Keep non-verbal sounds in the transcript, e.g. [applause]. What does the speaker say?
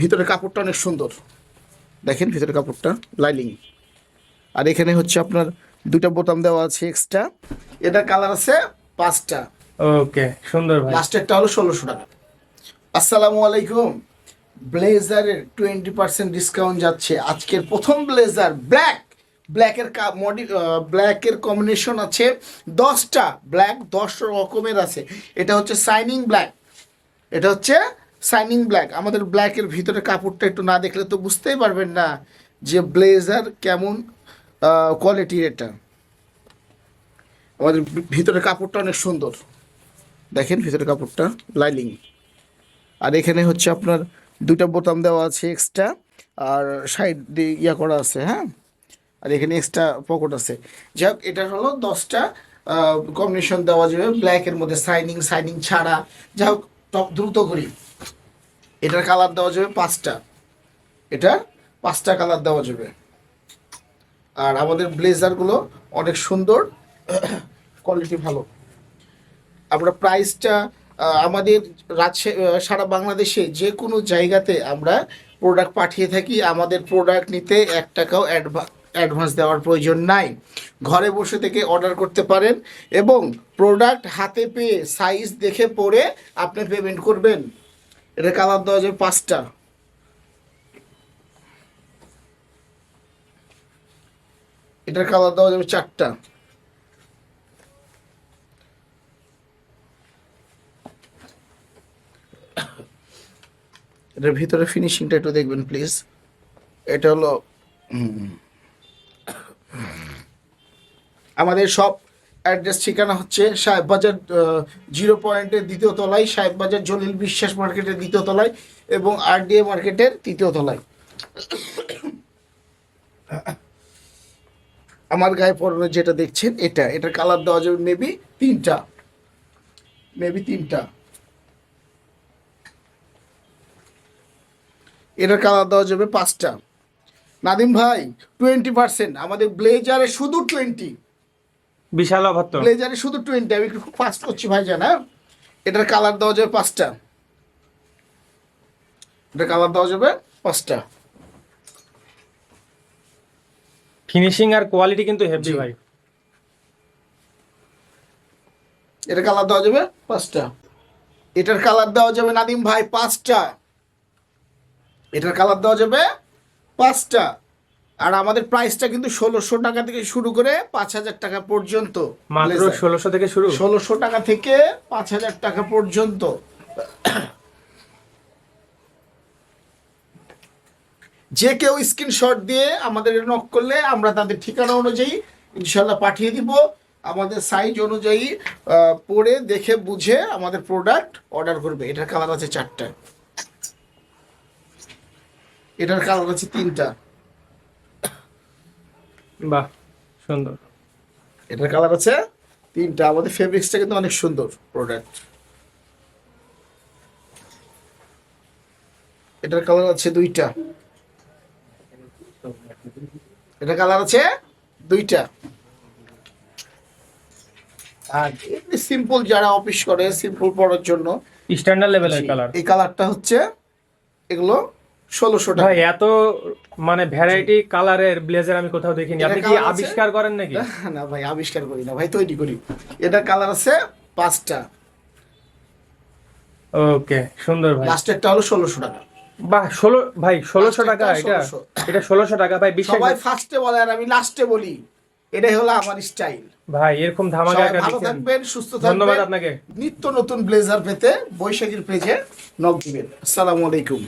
ভিতরে কাপড়টা অনেক সুন্দর। দেখেন ভিতরে কাপড়টা লাইলিং আর এখানে হচ্ছে আপনার দুটা বোতাম দেওয়া আছে এক্সট্রা এটার কালার আছে পাঁচটা। ওকে সুন্দর ভাই। লাস্টেরটা হলো ষোলোশো টাকা। আসসালামু আলাইকুম। ব্লেজারের টোয়েন্টি পার্সেন্ট ডিসকাউন্ট যাচ্ছে। আজকের প্রথম ব্লেজার ব্ল্যাক ব্ল্যাকের মডি ব্ল্যাকের কম্বিনেশন আছে দশটা। ব্ল্যাক দশ রকমের আছে। এটা হচ্ছে সাইনিং ব্ল্যাক এটা হচ্ছে সাইনিং ব্ল্যাক আমাদের ব্ল্যাকের ভিতরে কাপড়টা একটু না দেখলে তো বুঝতেই পারবেন না যে ব্লেজার কেমন কোয়ালিটির এটা। আমাদের ভিতরে কাপড়টা অনেক সুন্দর। দেখেন ভিতরে কাপড়টা লাইলিং আর এখানে হচ্ছে আপনার দুটা বোতাম দেওয়া আছে এক্সট্রা আর সাইড দিয়ে ইয়া করা আছে হ্যাঁ? আর এখানে এক্সট্রা পকেট আছে। যাই এটা হলো দশটা কম্বিনেশন দেওয়া যাবে ব্ল্যাকের মধ্যে সাইনিং সাইনিং ছাড়া। যাই হোক দ্রুত করি এটার কালার দেওয়া যাবে পাঁচটা। এটা পাঁচটা কালার দেওয়া যাবে। আর আমাদের ব্লেজারগুলো অনেক সুন্দর, কোয়ালিটি ভালো। আমরা প্রাইসটা আমাদের রাজশাহী সারা বাংলাদেশে যে কোনো জায়গাতে আমরা প্রোডাক্ট পাঠিয়ে থাকি। আমাদের প্রোডাক্ট নিতে এক টাকাও অ্যাডভান্স দেওয়ার প্রয়োজন নাই। ঘরে বসে থেকে অর্ডার করতে পারেন এবং প্রোডাক্ট হাতে পেয়ে সাইজ দেখে পরে আপনি পেমেন্ট করবেন। এটা কালার দেওয়া যাবে পাঁচটা। এটার কালার দেওয়া যাবে চারটা। এটার ভিতরে ফিনিশিংটা একটু দেখবেন প্লিজ এটা হলো আমাদের সব অ্যাড্রেস ঠিকানা হচ্ছে সাহেব বাজার জিরো পয়েন্টের দ্বিতীয় তলায়, সাহেব বাজার জলিল বিশ্বাস মার্কেটের দ্বিতীয় তলায় এবং আরডিএ মার্কেটের তৃতীয় তলায়। আমার গায়ে পরানো যেটা দেখছেন, এটা। এটার কালার দেওয়া যাবে মেবি তিনটা। মেবি তিনটা। এটার কালার দেওয়া যাবে পাঁচটা। নাদিম ভাই টোয়েন্টি পার্সেন্ট আমাদের ব্লেজারে শুধু টোয়েন্টি বিশাল অফার তো ব্লেজারে শুধু টোয়েন্টি আমি একটু ফাস্ট করছি ভাই জানা এটার কালার দেওয়া যাবে পাঁচটা। এটার কালার দেওয়া যাবে পাঁচটা। ফিনিশিং আর কোয়ালিটি কিন্তু হেভি। ভাই। এটার কালার দেওয়া যাবে পাঁচটা। এটার কালার দেওয়া যাবে নাদিম ভাই পাঁচটা। এটার কালার দেওয়া যাবে পাঁচটা। আর আমাদের প্রাইসটা কিন্তু ষোলোশো টাকা থেকে শুরু করে পাঁচ হাজার টাকা পর্যন্ত। মাত্র ষোলোশো থেকে শুরু? ষোলোশো টাকা থেকে পাঁচ হাজার টাকা পর্যন্ত। যে কেউ স্ক্রিনশট দিয়ে আমাদের নক করলে আমরা তাদের ঠিকানা অনুযায়ী ইনশাল্লাহ পাঠিয়ে দিব। আমাদের সাইজ অনুযায়ী পরে দেখে বুঝে আমাদের প্রোডাক্ট অর্ডার করবে। এটার কালার আছে চারটা। এটার কালার আছে তিনটা। বাহ সুন্দর। এটার কালার আছে তিনটা। আমাদের ফেব্রিক্সটা কিন্তু অনেক সুন্দর প্রোডাক্ট এটার কালার আছে দুইটা। এটা কালার আছে দুইটা। আর এমনি সিম্পল যারা অফিস করে সিম্পল পড়ার জন্য স্ট্যান্ডার্ড লেভেলের কালার এই কালারটা হচ্ছে এগুলো ষোলোশো টাকা। এত মানে ভ্যারাইটি কালারের ব্লেজার আমি কোথাও দেখিনি। আপনি কি আবিষ্কার করেন নাকি? [laughs] না ভাই আবিষ্কার করি না। ভাই তৈরি করি। এটা কালার আছে পাঁচটা। ওকে সুন্দর ভাই। লাস্টেরটা হলো ষোলোশো টাকা। বাহ ষোলো ভাই ষোলোশো টাকা এটা? 1600 এটা ষোলোশো টাকা ভাই বিশ্বাস সবাই ফার্স্টে বলে আর আমি লাস্টে বলি। এটাই হলো আমার স্টাইল ভাই এরকম ধামাকা একটা ভালো থাকবেন সুস্থ ধন্যবাদ আপনাকে। নিত্য নতুন ব্লেজার পেতে বৈশাখীর পেজে নক দিবেন। আসসালামু আলাইকুম।